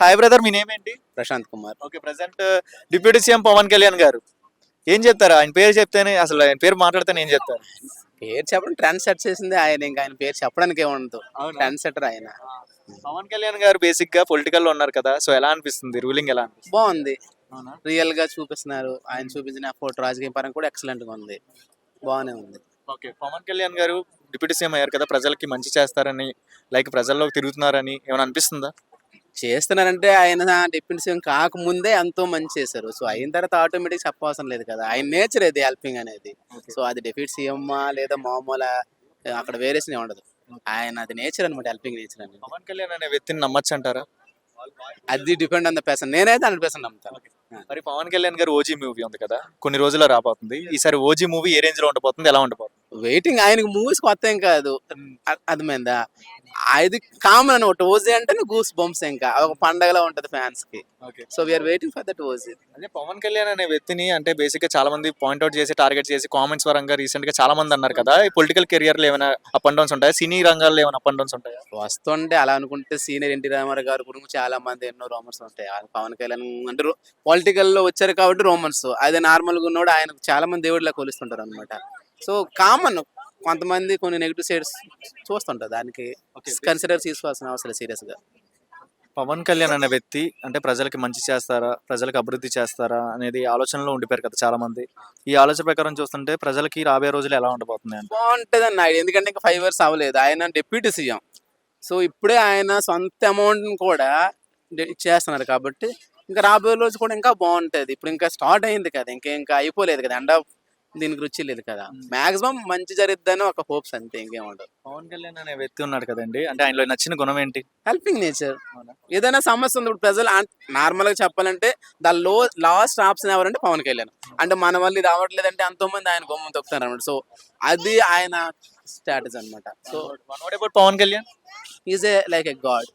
Hi brother మీ name ఏంటి? Prashant Kumar. Okay present deputy CM Pawan Kalyan garu. ఏం చెప్తారు? ఆయన పేరు చెప్తేనే అసలు ఆయన పేరు మాట్లాడితేనే ఏం చెప్తారు? పేరు చెప్పడం ట్రెండ్ సెట్ చేసింది ఆయన. ఇంకా ఆయన పేరు చెప్పడానికి ఏముండదు. ట్రెండ్ సెటర్ ఆయన. పవన్ కళ్యాణ్ గారు బేసిక్గా పొలిటికల్లో ఉన్నారు కదా సో ఎలా అనిపిస్తుంది? రూలింగ్ ఎలా బాగుంది. రియల్గా చూపిస్తున్నారు. ఆయన చూపించిన ఫోటో రాజకీయ పరంగా కూడా ఎక్సలెంట్గా ఉంది. బాగానే ఉంది. ఓకే పవన్ కళ్యాణ్ గారు డిప్యూటీ సీఎం అయ్యారు కదా ప్రజలకి మంచి చేస్తారని లైక్ ప్రజల్లోకి తిరుగుతున్నారని ఏమైనా అనిపిస్తుందా? చేస్తున్నారంటే ఆయన డిప్యూటీ సీఎం కాకముందే ఎంతో మంచి చేశారు. సో అయిన తర్వాత ఆటోమేటిక్ చెప్పవసరం లేదు కదా. ఆయన నేచర్ అది హెల్పింగ్ అనేది. సో అది డిప్యూటీ సీఎం లేదా మామూలు అక్కడ వేరేసిన ఉండదు. ఆయన అది నేచర్ అనమాట హెల్పింగ్ నేచర్ అనేది. పవన్ కళ్యాణ్ అనే వ్యక్తిని నమ్మచ్చు అంటారా? అది డిపెండ్ ఆన్ ద పర్సన్. నేనైతే హండ్రెడ్ పర్సెంట్ నమ్ముతాను. మరి పవన్ కళ్యాణ్ గారు ఓజీ మూవీ ఉంది కదా కొన్ని రోజుల్లో రాబోతుంది. ఈసారి ఓజీ మూవీ ఏ రేంజ్లో ఉండబోతుంది ఎలా ఉండబోతుంది వెయిటింగ్ ఆయనకి మూవీస్ కొత్త ఏం కాదు. అర్థమైందా? అది కామన్ అని ఒకటి ఓజీ అంటే గూస్ బంప్స్ ఇంకా. ఒక పండగలా ఉంటది ఫ్యాన్స్కి okay. So we are waiting for that OG. అదే పవన్ కళ్యాణ్ అనే వ్యక్తిని అంటే బేసిక్గా చాలా మంది పాయింట్అవుట్ చేసి టార్గెట్ చేసి కామెంట్స్ పరంగా రీసెంట్గా చాలా మంది అన్నారు కదా. ఈ పొలిటికల్ కెరియర్లో ఏమైనా అప్ అండ్ డౌన్స్ ఉంటాయా? సినీ రంగాల్లో ఏమైనా అప్ అండ్ డౌన్స్ ఉంటాయా? వస్తుంటే అలా అనుకుంటే సీనియర్ ఎన్టీ రామారావు గారి గురించి చాలా మంది ఎన్నో రోమన్స్ ఉంటాయి. పవన్ కళ్యాణ్ అంటే పొలిటికల్లో వచ్చారు కాబట్టి రోమన్స్ అదే నార్మల్గా ఉన్నోడు ఆయన చాలా మంది దేవుడిలా కొలుస్తుంటారు అనమాట సో కామన్ కొంతమంది కొన్ని నెగిటివ్ సైడ్స్ చూస్తుంటారు. దానికి కన్సిడర్ తీసుకోవాల్సిన అవసరం సీరియస్గా. పవన్ కళ్యాణ్ అనే వ్యక్తి అంటే ప్రజలకి మంచి చేస్తారా? ప్రజలకు అభివృద్ధి చేస్తారా? అనేది ఆలోచనలో ఉండిపోయారు కదా చాలా మంది ఈ ఆలోచన ప్రకారం చూస్తుంటే ప్రజలకి రాబోయే రోజులు ఎలా ఉండబోతుంది బాగుంటుంది అన్న ఎందుకంటే ఇంకా ఫైవ్ ఇయర్స్ అవ్వలేదు. ఆయన డిప్యూటీ సీఎం సో ఇప్పుడే ఆయన సొంత అమౌంట్ కూడా ఇచ్చేస్తున్నారు కాబట్టి ఇంకా రాబోయే రోజు కూడా ఇంకా బాగుంటది. ఇప్పుడు ఇంకా స్టార్ట్ అయింది కదా. ఇంకా ఇంకా అయిపోలేదు కదా. ఎండ దీనికి రుచి లేదు కదా. మాక్సిమం మంచి జరిద్దని ఒక హోప్స్ అంతే ఇంకేం ఉండదు పవన్ కళ్యాణ్ అనే వ్యక్తి ఉన్నాడు కదండి. అంటే ఆయనలో నచ్చిన గుణం ఏంటి? హెల్పింగ్ నేచర్ ఏదైనా సమస్య ఉంది ఇప్పుడు ప్రజలు నార్మల్గా చెప్పాలంటే ద లో లాస్ట్ ఆప్షన్ ఎవరంటే పవన్ కళ్యాణ్. అంటే మన వల్ల ఇది అవ్వట్లేదంటే ఎంతో మంది ఆయన బొమ్మ తొక్కుతారు అనమాట సో అది ఆయన స్ట్రాటజీ అన్నమాట. So one word about Pawan Kalyan? Is a like a god